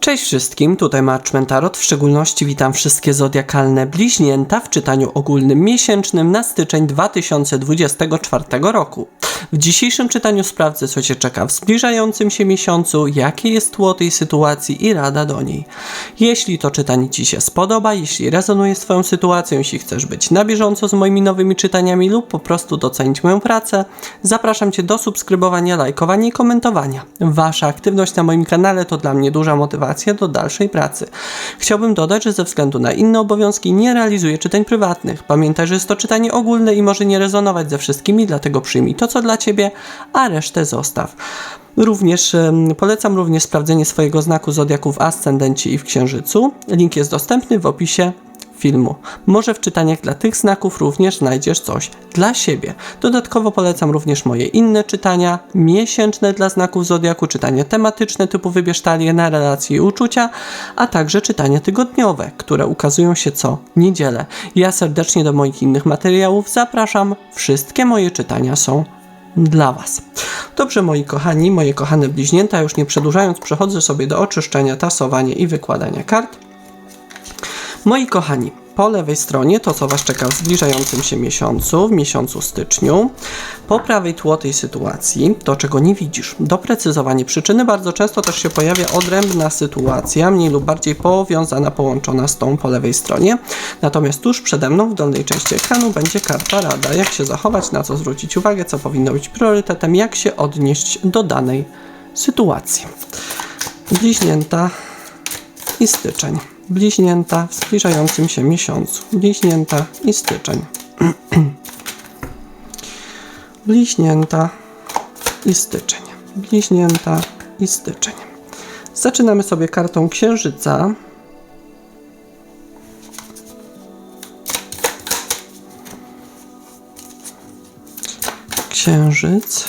Cześć wszystkim, tutaj Marczmen Tarot. W szczególności witam wszystkie zodiakalne bliźnięta w czytaniu ogólnym miesięcznym na styczeń 2024 roku. W dzisiejszym czytaniu sprawdzę, co Cię czeka w zbliżającym się miesiącu, jakie jest tło tej sytuacji i rada do niej. Jeśli to czytanie Ci się spodoba, jeśli rezonuje z Twoją sytuacją, jeśli chcesz być na bieżąco z moimi nowymi czytaniami lub po prostu docenić moją pracę, zapraszam Cię do subskrybowania, lajkowania i komentowania. Wasza aktywność na moim kanale to dla mnie duża motywacja do dalszej pracy. Chciałbym dodać, że ze względu na inne obowiązki nie realizuję czytań prywatnych. Pamiętaj, że jest to czytanie ogólne i może nie rezonować ze wszystkimi, dlatego przyjmij to, co dla Ciebie, a resztę zostaw. Również polecam również sprawdzenie swojego znaku zodiaku w ascendencie i w księżycu. Link jest dostępny w opisie filmu. Może w czytaniach dla tych znaków również znajdziesz coś dla siebie. Dodatkowo polecam również moje inne czytania, miesięczne dla znaków zodiaku, czytania tematyczne typu wybierz talię na relacje i uczucia, a także czytania tygodniowe, które ukazują się co niedzielę. Ja serdecznie do moich innych materiałów zapraszam. Wszystkie moje czytania są dla Was. Dobrze, moi kochani, moje kochane bliźnięta, już nie przedłużając, przechodzę sobie do oczyszczenia, tasowania i wykładania kart. Moi kochani, po lewej stronie to, co Was czeka w zbliżającym się miesiącu, w miesiącu styczniu. Po prawej tło tej sytuacji, to czego nie widzisz. Doprecyzowanie przyczyny bardzo często też się pojawia odrębna sytuacja, mniej lub bardziej powiązana, połączona z tą po lewej stronie. Natomiast tuż przede mną w dolnej części ekranu będzie karta rada, jak się zachować, na co zwrócić uwagę, co powinno być priorytetem, jak się odnieść do danej sytuacji. Bliźnięta i styczeń. Bliźnięta w zbliżającym się miesiącu. Bliźnięta i styczeń. Bliźnięta i styczeń. Bliźnięta i styczeń. Zaczynamy sobie kartą księżyca. Księżyc.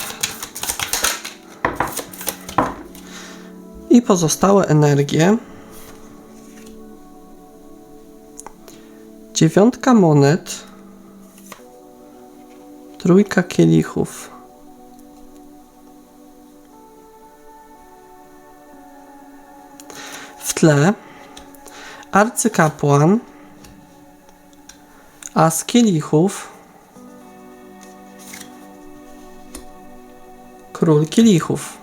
I pozostałe energie. Dziewiątka monet. Trójka kielichów. W tle arcykapłan, a z kielichów król kielichów.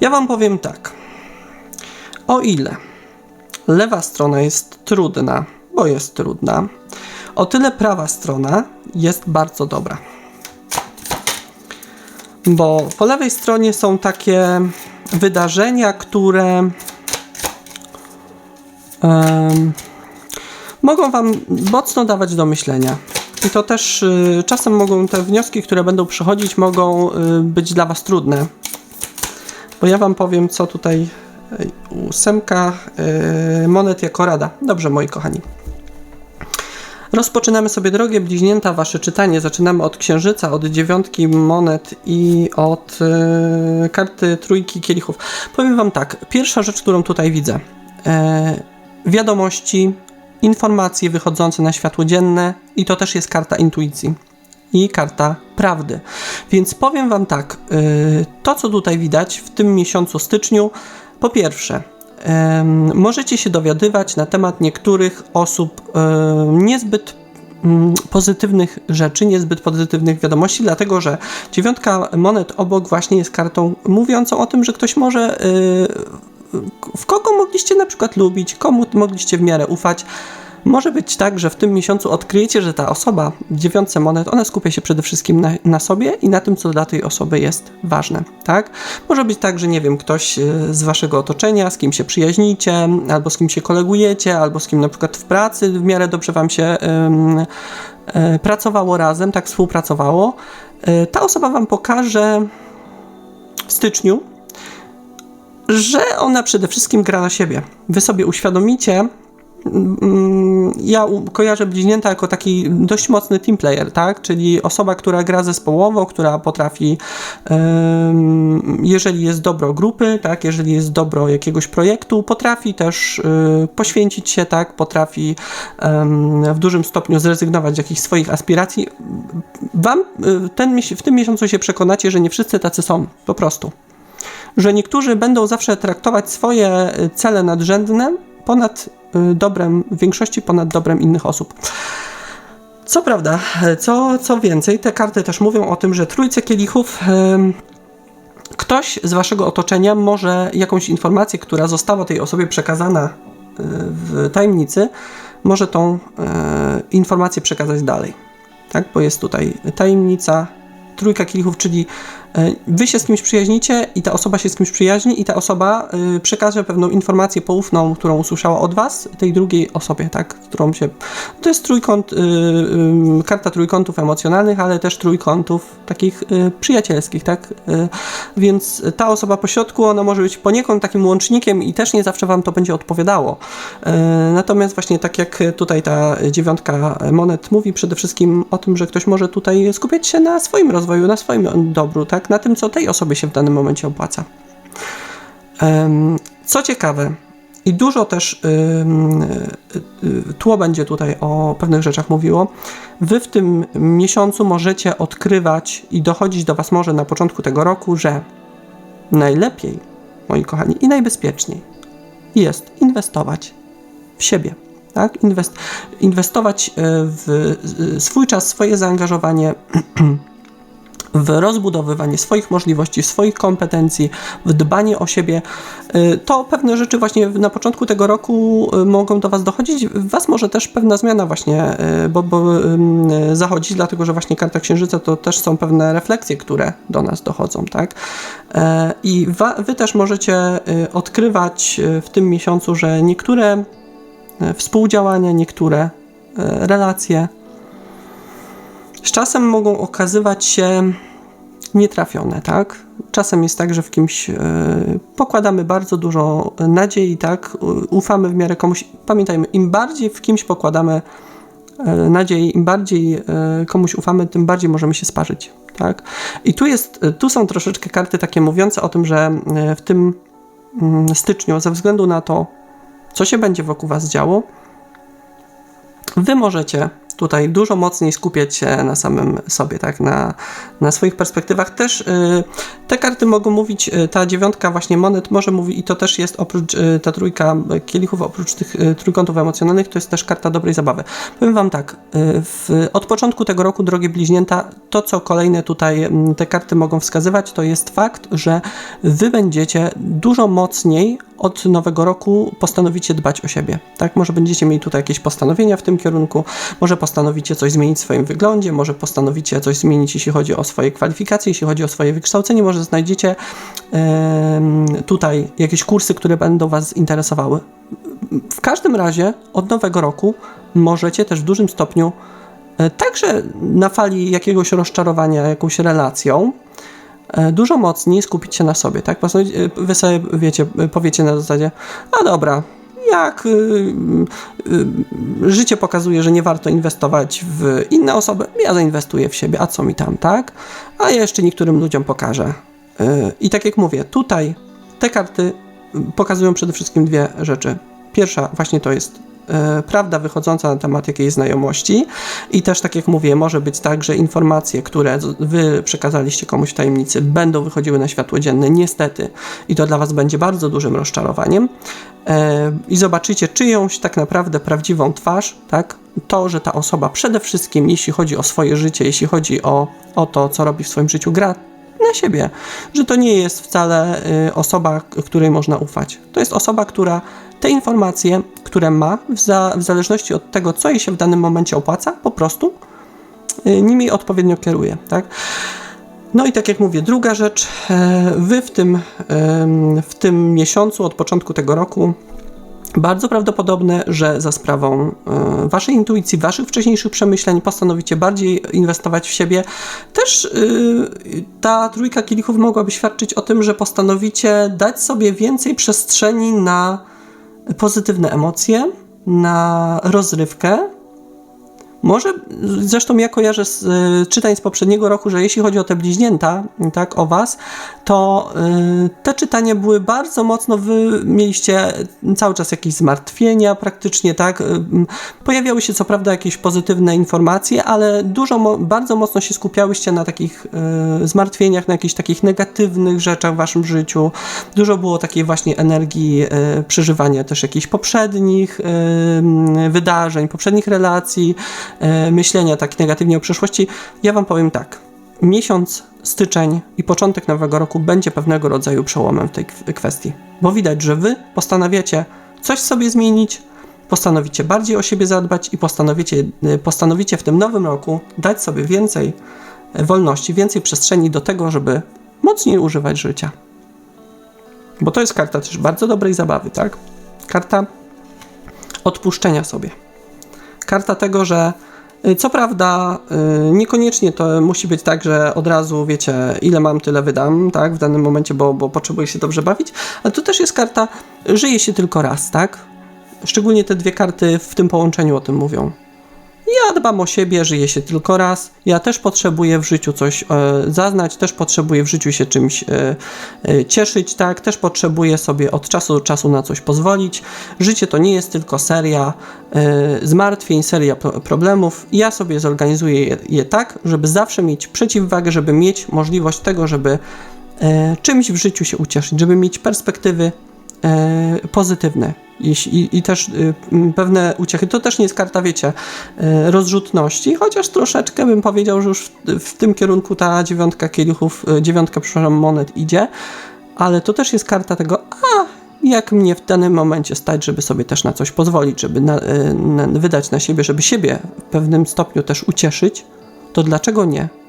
Ja Wam powiem tak. O ile lewa strona jest trudna, bo jest trudna, o tyle prawa strona jest bardzo dobra. Bo po lewej stronie są takie wydarzenia, które em, mogą Wam mocno dawać do myślenia. I to też y, czasem mogą te wnioski, które będą przychodzić, mogą y, być dla Was trudne. Bo ja Wam powiem, co tutaj ósemka y, monet jako rada. Dobrze, moi kochani. Rozpoczynamy sobie drogie bliźnięta wasze czytanie. Zaczynamy od księżyca, od dziewiątki monet i od y, karty trójki kielichów. Powiem wam tak, pierwsza rzecz, którą tutaj widzę. E, wiadomości, informacje wychodzące na światło dzienne i to też jest karta intuicji i karta prawdy. Więc powiem Wam tak, to co tutaj widać w tym miesiącu styczniu, po pierwsze, możecie się dowiadywać na temat niektórych osób niezbyt mm, pozytywnych rzeczy, niezbyt pozytywnych wiadomości, dlatego że dziewiątka monet obok właśnie jest kartą mówiącą o tym, że ktoś może y, w kogo mogliście na przykład lubić, komu mogliście w miarę ufać. Może być tak, że w tym miesiącu odkryjecie, że ta osoba dziewiątce monet, ona skupia się przede wszystkim na, na sobie i na tym, co dla tej osoby jest ważne, tak? Może być tak, że nie wiem, ktoś e, z waszego otoczenia, z kim się przyjaźnicie, albo z kim się kolegujecie, albo z kim na przykład w pracy w miarę dobrze wam się em, e, pracowało razem, tak współpracowało. E, ta osoba wam pokaże w styczniu, że ona przede wszystkim gra na siebie. Wy sobie uświadomicie, ja u- kojarzę bliźnięta jako taki dość mocny team player, tak? Czyli osoba, która gra zespołowo, która potrafi, jeżeli jest dobro grupy, tak? Jeżeli jest dobro jakiegoś projektu, potrafi też y, poświęcić się, tak? Potrafi w dużym stopniu zrezygnować z jakichś swoich aspiracji. Wam y, ten, w tym miesiącu się przekonacie, że nie wszyscy tacy są, po prostu. że niektórzy będą zawsze traktować swoje y, cele nadrzędne ponad y, dobrem większości, ponad dobrem innych osób. Co prawda, co, co więcej, te karty też mówią o tym, że trójce kielichów. Ktoś z waszego otoczenia może jakąś informację, która została tej osobie przekazana y, w tajemnicy, może tą e, informację przekazać dalej. Tak? Bo jest tutaj tajemnica, trójka kielichów, czyli wy się z kimś przyjaźnicie i ta osoba się z kimś przyjaźni i ta osoba e, przekaże pewną informację poufną, którą usłyszała od was, tej drugiej osobie, tak? Którą się... To jest trójkąt, y, karta trójkątów emocjonalnych, ale też trójkątów takich przyjacielskich, tak? Więc ta osoba po środku, ona może być poniekąd takim łącznikiem i też nie zawsze wam to będzie odpowiadało. E, Natomiast właśnie tak jak tutaj ta dziewiątka monet mówi przede wszystkim o tym, że ktoś może tutaj skupiać się na swoim rozwoju, na swoim dobru, tak? Na tym, co tej osobie się w danym momencie opłaca. Co ciekawe, i dużo też y, y, tło będzie tutaj o pewnych rzeczach mówiło. Wy w tym miesiącu możecie odkrywać i dochodzić do Was może na początku tego roku, że najlepiej, moi kochani, i najbezpieczniej jest inwestować w siebie. Tak? Inwest, inwestować y, w swój czas, swoje zaangażowanie w rozbudowywanie swoich możliwości, swoich kompetencji, w dbanie o siebie, y, to pewne rzeczy właśnie na początku tego roku y, mogą do Was dochodzić. W Was może też pewna zmiana właśnie, y, bo, bo dlatego że właśnie karta księżyca to też są pewne refleksje, które do nas dochodzą, tak? I Wy też możecie odkrywać w tym miesiącu, że niektóre współdziałania, niektóre relacje z czasem mogą okazywać się nietrafione, tak? Czasem jest tak, że w kimś e, pokładamy bardzo dużo nadziei, tak? U- Ufamy w miarę komuś. Pamiętajmy, im bardziej w kimś pokładamy e, nadziei, im bardziej e, komuś ufamy, tym bardziej możemy się sparzyć, tak? I tu jest, tu są troszeczkę karty takie mówiące o tym, że e, w tym mm, styczniu, ze względu na to, co się będzie wokół Was działo, Wy możecie tutaj dużo mocniej skupiać się na samym sobie, tak, na, na swoich perspektywach. Też y, te karty mogą mówić, y, ta dziewiątka właśnie monet może mówić i to też jest oprócz, y, ta trójka kielichów, oprócz tych y, trójkątów emocjonalnych, to jest też karta dobrej zabawy. Powiem wam tak, y, w, od początku tego roku, drogie bliźnięta, to co kolejne tutaj te karty mogą wskazywać, to jest fakt, że wy będziecie dużo mocniej od nowego roku postanowicie dbać o siebie. Tak, może będziecie mieli tutaj jakieś postanowienia w tym kierunku, może postanowicie coś zmienić w swoim wyglądzie, może postanowicie coś zmienić, jeśli chodzi o swoje kwalifikacje, jeśli chodzi o swoje wykształcenie, może znajdziecie em, tutaj jakieś kursy, które będą Was interesowały. W każdym razie od nowego roku możecie też w dużym stopniu e, także na fali jakiegoś rozczarowania jakąś relacją, dużo mocniej skupić się na sobie, tak? E, Wy sobie, wiecie, e, powiecie na zasadzie, a dobra, jak y, y, y, życie pokazuje, że nie warto inwestować w inne osoby, ja zainwestuję w siebie, a co mi tam, tak? A ja jeszcze niektórym ludziom pokażę. I tak jak mówię, tutaj te karty pokazują przede wszystkim dwie rzeczy. Pierwsza właśnie to jest e, prawda wychodząca na temat jakiejś znajomości. I też tak jak mówię, może być tak, że informacje, które wy przekazaliście komuś w tajemnicy będą wychodziły na światło dzienne, niestety. I to dla was będzie bardzo dużym rozczarowaniem. E, i zobaczycie czyjąś tak naprawdę prawdziwą twarz, tak? To, że ta osoba przede wszystkim, jeśli chodzi o swoje życie, jeśli chodzi o, o to, co robi w swoim życiu, gra na siebie, że to nie jest wcale y, osoba, której można ufać. To jest osoba, która te informacje, które ma, w, za, w zależności od tego, co jej się w danym momencie opłaca, po prostu y, nimi odpowiednio kieruje, tak? No i tak jak mówię, druga rzecz, e, wy w tym, w tym miesiącu, od początku tego roku, bardzo prawdopodobne, że za sprawą e, waszej intuicji, waszych wcześniejszych przemyśleń postanowicie bardziej inwestować w siebie. Też y, ta trójka kielichów mogłaby świadczyć o tym, że postanowicie dać sobie więcej przestrzeni na pozytywne emocje, na rozrywkę, Może, zresztą ja kojarzę z y, czytań z poprzedniego roku, że jeśli chodzi o te bliźnięta, tak, o was, to y, te czytania były bardzo mocno, wy mieliście cały czas jakieś zmartwienia praktycznie, tak, y, pojawiały się co prawda jakieś pozytywne informacje, ale dużo, mo bardzo mocno się skupiałyście na takich y, zmartwieniach, na jakichś takich negatywnych rzeczach w waszym życiu, dużo było takiej właśnie energii y, przeżywania też jakichś poprzednich y, wydarzeń, poprzednich relacji, E, myślenia tak negatywnie o przyszłości, ja Wam powiem tak. Miesiąc styczeń i początek nowego roku będzie pewnego rodzaju przełomem w tej kwestii, bo widać, że Wy postanawiacie coś sobie zmienić, postanowicie bardziej o siebie zadbać i postanowicie, e, postanowicie w tym nowym roku dać sobie więcej e, wolności, więcej przestrzeni do tego, żeby mocniej używać życia. Bo to jest karta też bardzo dobrej zabawy, tak? Karta odpuszczenia sobie karta tego, że y, co prawda, y, niekoniecznie to musi być tak, że od razu wiecie, ile mam, tyle wydam, tak, w danym momencie, bo, bo potrzebuję się dobrze bawić, ale to też jest karta, żyje się tylko raz, tak? Szczególnie te dwie karty w tym połączeniu o tym mówią. Ja dbam o siebie, żyję się tylko raz. Ja też potrzebuję w życiu coś e, zaznać, też potrzebuję w życiu się czymś e, e, cieszyć, tak? Też potrzebuję sobie od czasu do czasu na coś pozwolić. Życie to nie jest tylko seria e, zmartwień, seria pro problemów. Ja sobie zorganizuję je, je, tak, żeby zawsze mieć przeciwwagę, żeby mieć możliwość tego, żeby e, czymś w życiu się ucieszyć, żeby mieć perspektywy e, pozytywne i, i też y, pewne uciechy. To też nie jest karta, wiecie, y, rozrzutności, chociaż troszeczkę bym powiedział, że już w, w tym kierunku ta dziewiątka kielichów, y, dziewiątka, przepraszam, monet idzie, ale to też jest karta tego, a jak mnie w danym momencie stać, żeby sobie też na coś pozwolić, żeby na, na, wydać na siebie, żeby siebie w pewnym stopniu też ucieszyć, to dlaczego nie?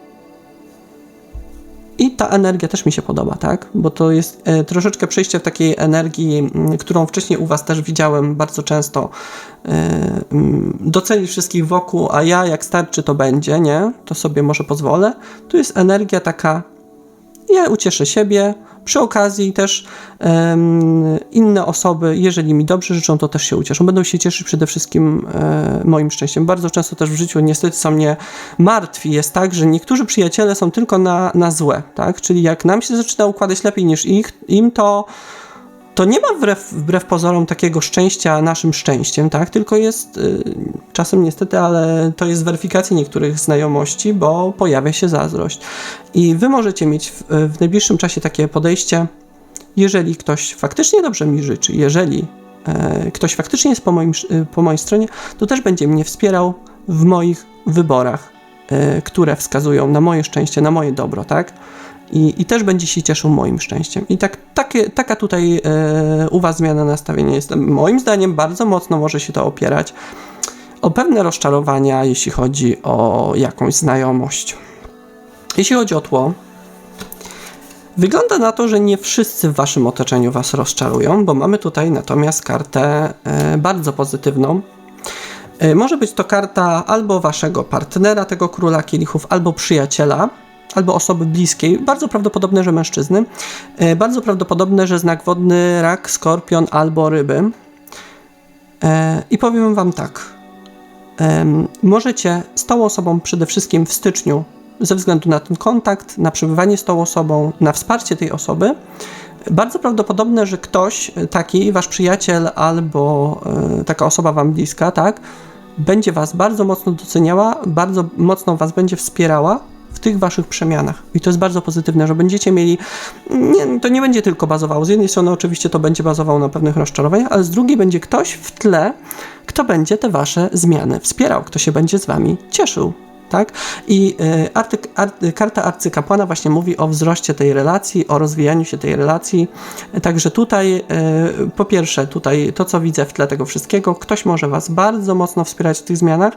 I ta energia też mi się podoba, tak? Bo to jest e, troszeczkę przejście w takiej energii, którą wcześniej u Was też widziałem bardzo często. E, m, docenić wszystkich wokół, a ja jak starczy to będzie, nie? To sobie może pozwolę. Tu jest energia taka, ja ucieszę siebie, przy okazji też um, inne osoby, jeżeli mi dobrze życzą, to też się ucieszą. Będą się cieszyć przede wszystkim e, moim szczęściem. Bardzo często też w życiu niestety są mnie martwi. Jest tak, że niektórzy przyjaciele są tylko na, na złe, tak? Czyli jak nam się zaczyna układać lepiej niż ich, im, to to nie ma wbrew, wbrew pozorom takiego szczęścia naszym szczęściem, tak? Tylko jest y, czasem niestety, ale to jest weryfikacja niektórych znajomości, bo pojawia się zazdrość. I wy możecie mieć w, w najbliższym czasie takie podejście, jeżeli ktoś faktycznie dobrze mi życzy, jeżeli e, ktoś faktycznie jest po, moim, y, po mojej stronie, to też będzie mnie wspierał w moich wyborach, e, które wskazują na moje szczęście, na moje dobro, tak? I, i też będzie się cieszył moim szczęściem. I tak, takie, taka tutaj e, u Was zmiana nastawienia jest. Moim zdaniem bardzo mocno może się to opierać o pewne rozczarowania, jeśli chodzi o jakąś znajomość. Jeśli chodzi o tło, wygląda na to, że nie wszyscy w Waszym otoczeniu Was rozczarują, bo mamy tutaj natomiast kartę e, bardzo pozytywną. E, może być to karta albo Waszego partnera, tego króla kielichów, albo przyjaciela, albo osoby bliskiej, bardzo prawdopodobne, że mężczyzny, e, bardzo prawdopodobne, że znak wodny, rak, skorpion albo ryby. E, I powiem Wam tak. Możecie z tą osobą przede wszystkim w styczniu, ze względu na ten kontakt, na przebywanie z tą osobą, na wsparcie tej osoby, bardzo prawdopodobne, że ktoś taki, wasz przyjaciel albo e, taka osoba wam bliska, tak, będzie was bardzo mocno doceniała, bardzo mocno was będzie wspierała w tych waszych przemianach. I to jest bardzo pozytywne, że będziecie mieli, nie, to nie będzie tylko bazowało, z jednej strony oczywiście to będzie bazowało na pewnych rozczarowaniach, ale z drugiej będzie ktoś w tle, kto będzie te wasze zmiany wspierał, kto się będzie z wami cieszył. Tak? I y, arty, karta arcykapłana właśnie mówi o wzroście tej relacji, o rozwijaniu się tej relacji. Także tutaj, y, po pierwsze, tutaj to, co widzę w tle tego wszystkiego, ktoś może Was bardzo mocno wspierać w tych zmianach,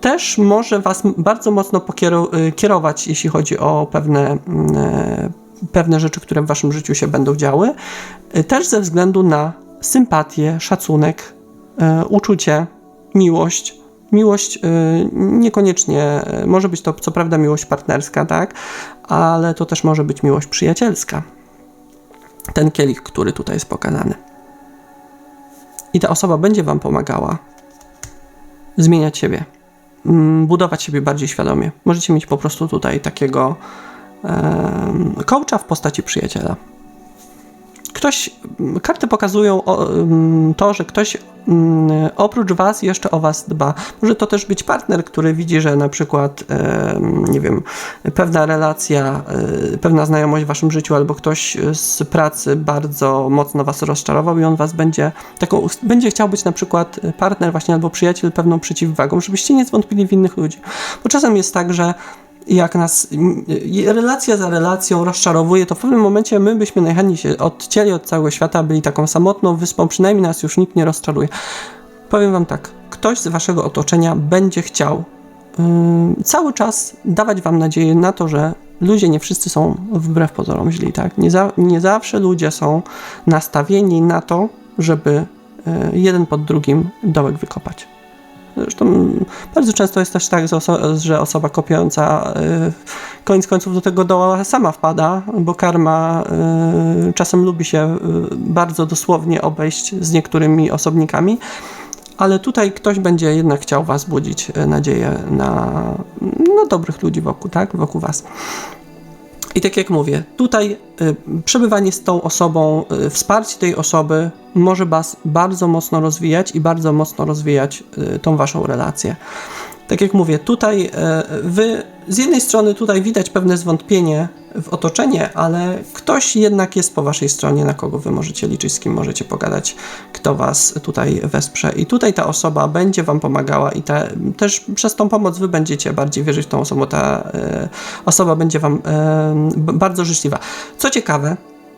też może Was bardzo mocno kierować, jeśli chodzi o pewne, e, pewne rzeczy, które w Waszym życiu się będą działy, e, też ze względu na sympatię, szacunek, e, uczucie, miłość. Miłość niekoniecznie, może być to co prawda miłość partnerska, tak, ale to też może być miłość przyjacielska. Ten kielich, który tutaj jest pokazany. I ta osoba będzie Wam pomagała zmieniać siebie, mm, budować siebie bardziej świadomie. Możecie mieć po prostu tutaj takiego em, coacha w postaci przyjaciela. Ktoś, karty pokazują to, że ktoś oprócz Was jeszcze o Was dba. Może to też być partner, który widzi, że na przykład, nie wiem, pewna relacja, y, pewna znajomość w Waszym życiu albo ktoś z pracy bardzo mocno Was rozczarował i on Was będzie taką, będzie chciał być na przykład partner właśnie albo przyjaciel pewną przeciwwagą, żebyście nie zwątpili w innych ludzi. Bo czasem jest tak, że jak nas y, relacja za relacją rozczarowuje, to w pewnym momencie my byśmy najchętniej się odcięli od całego świata, byli taką samotną wyspą, przynajmniej nas już nikt nie rozczaruje. Powiem wam tak, ktoś z waszego otoczenia będzie chciał yy, cały czas dawać wam nadzieję na to, że ludzie nie wszyscy są wbrew pozorom źli, tak? Nie, za, nie zawsze ludzie są nastawieni na to, żeby yy, jeden pod drugim dołek wykopać. Zresztą bardzo często jest też tak, że, oso- że osoba kopiąca y, koniec końców do tego doła sama wpada, bo karma y, czasem lubi się y, bardzo dosłownie obejść z niektórymi osobnikami, ale tutaj ktoś będzie jednak chciał was budzić nadzieję na, na dobrych ludzi wokół, tak? Wokół was. I tak jak mówię, tutaj y, przebywanie z tą osobą, y, wsparcie tej osoby może Was bardzo mocno rozwijać i bardzo mocno rozwijać y, tą Waszą relację. Tak jak mówię, tutaj y, Wy z jednej strony tutaj widać pewne zwątpienie w otoczenie, ale ktoś jednak jest po Waszej stronie, na kogo Wy możecie liczyć, z kim możecie pogadać, kto Was tutaj wesprze. I tutaj ta osoba będzie Wam pomagała i te, też przez tą pomoc Wy będziecie bardziej wierzyć w tą osobę, ta y, osoba będzie Wam y, bardzo życzliwa. Co ciekawe,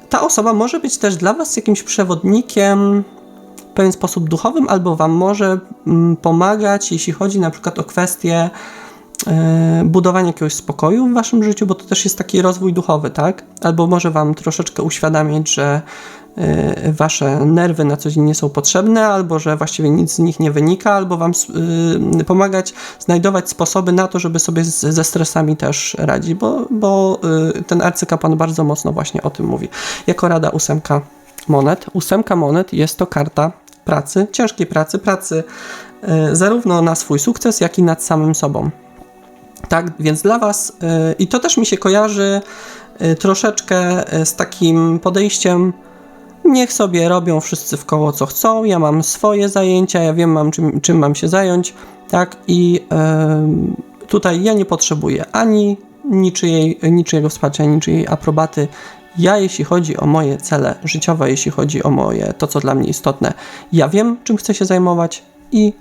ta osoba może być też dla Was jakimś przewodnikiem pewien sposób duchowym, albo Wam może mm, pomagać, jeśli chodzi na przykład o kwestie e, budowania jakiegoś spokoju w Waszym życiu, bo to też jest taki rozwój duchowy, tak? Albo może Wam troszeczkę uświadamiać, że e, Wasze nerwy na co dzień nie są potrzebne, albo że właściwie nic z nich nie wynika, albo Wam y, pomagać znajdować sposoby na to, żeby sobie ze stresami też radzić, bo, bo ten arcykapłan bardzo mocno właśnie o tym mówi. Jako rada ósemka monet. Ósemka monet jest to karta pracy, ciężkiej pracy, pracy y, zarówno na swój sukces, jak i nad samym sobą. Tak, więc dla Was, y, i to też mi się kojarzy y, troszeczkę z takim podejściem, niech sobie robią wszyscy w koło co chcą, ja mam swoje zajęcia, ja wiem mam czym, czym mam się zająć, tak, i tutaj ja nie potrzebuję ani niczyjej, niczyjego wsparcia, niczyjej aprobaty. Ja, jeśli chodzi o moje cele życiowe, jeśli chodzi o moje, to co dla mnie istotne, ja wiem, czym chcę się zajmować i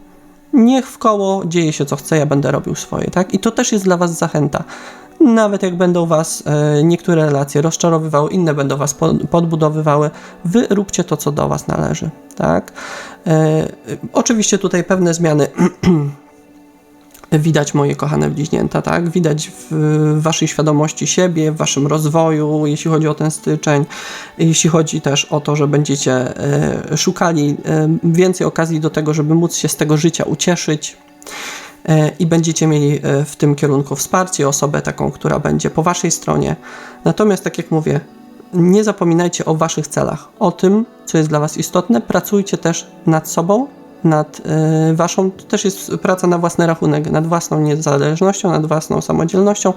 niech w koło dzieje się co chce, ja będę robił swoje, tak? I to też jest dla Was zachęta. Nawet jak będą Was e, niektóre relacje rozczarowywały, inne będą Was pod, podbudowywały, Wy róbcie to, co do Was należy, tak? E, e, oczywiście tutaj pewne zmiany widać moje kochane bliźnięta, tak? Widać w, waszej świadomości siebie, w waszym rozwoju, jeśli chodzi o ten styczeń, jeśli chodzi też o to, że będziecie e, szukali e, więcej okazji do tego, żeby móc się z tego życia ucieszyć. E, I będziecie mieli w tym kierunku wsparcie, osobę taką, która będzie po waszej stronie. Natomiast, tak jak mówię, nie zapominajcie o waszych celach, o tym, co jest dla was istotne. Pracujcie też nad sobą, nad y, waszą, to też jest praca na własny rachunek, nad własną niezależnością, nad własną samodzielnością,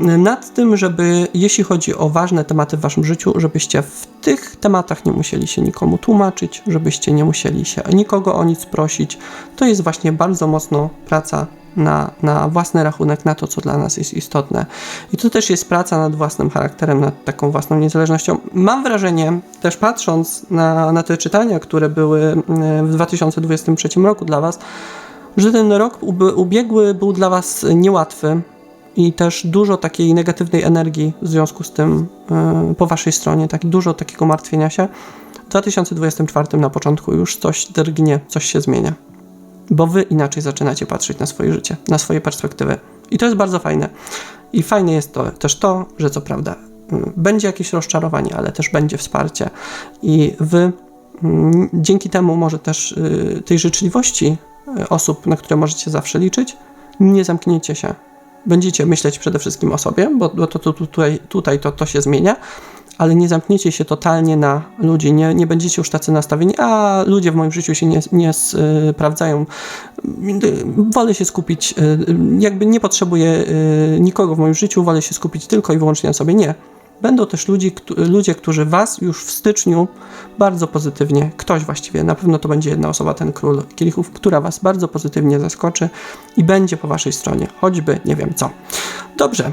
nad tym, żeby jeśli chodzi o ważne tematy w waszym życiu, żebyście w tych tematach nie musieli się nikomu tłumaczyć, żebyście nie musieli się nikogo o nic prosić. To jest właśnie bardzo mocno praca na, na własny rachunek, na to, co dla nas jest istotne. I to też jest praca nad własnym charakterem, nad taką własną niezależnością. Mam wrażenie, też patrząc na, na te czytania, które były e, w 2023 roku dla Was, że ten rok ub- ubiegły był dla Was niełatwy i też dużo takiej negatywnej energii w związku z tym e, po Waszej stronie, tak dużo takiego martwienia się. W 2024 na początku już coś drgnie, coś się zmienia bo wy inaczej zaczynacie patrzeć na swoje życie, na swoje perspektywy. I to jest bardzo fajne. I fajne jest to też to, że co prawda mm, będzie jakieś rozczarowanie, ale też będzie wsparcie. I wy mm, dzięki temu może też y, tej życzliwości y, osób, na które możecie zawsze liczyć, nie zamkniecie się. Będziecie myśleć przede wszystkim o sobie, bo, to, to, tutaj, tutaj to, to się zmienia, ale nie zamkniecie się totalnie na ludzi, nie, nie będziecie już tacy nastawieni, a ludzie w moim życiu się nie, nie sprawdzają. Wolę się skupić, y, jakby nie potrzebuję y, nikogo w moim życiu, wolę się skupić tylko i wyłącznie na sobie. Nie. Będą też ludzi, ludzie, którzy Was już w styczniu bardzo pozytywnie, ktoś właściwie, na pewno to będzie jedna osoba, ten król kielichów, która Was bardzo pozytywnie zaskoczy i będzie po Waszej stronie, choćby nie wiem co. Dobrze,